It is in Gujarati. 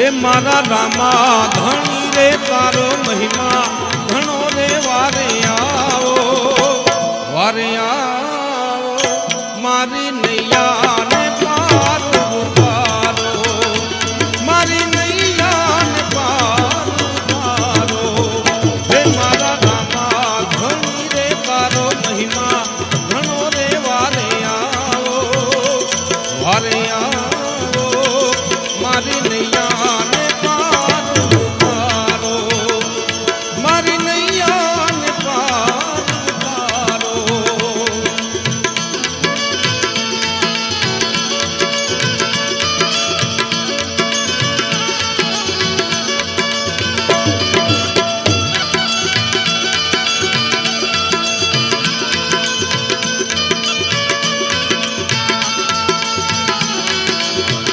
એ મારા રામા, ધણી રે તારો મહિમા ઘણો રે વારે આવો વારે આવો, મારી નૈયા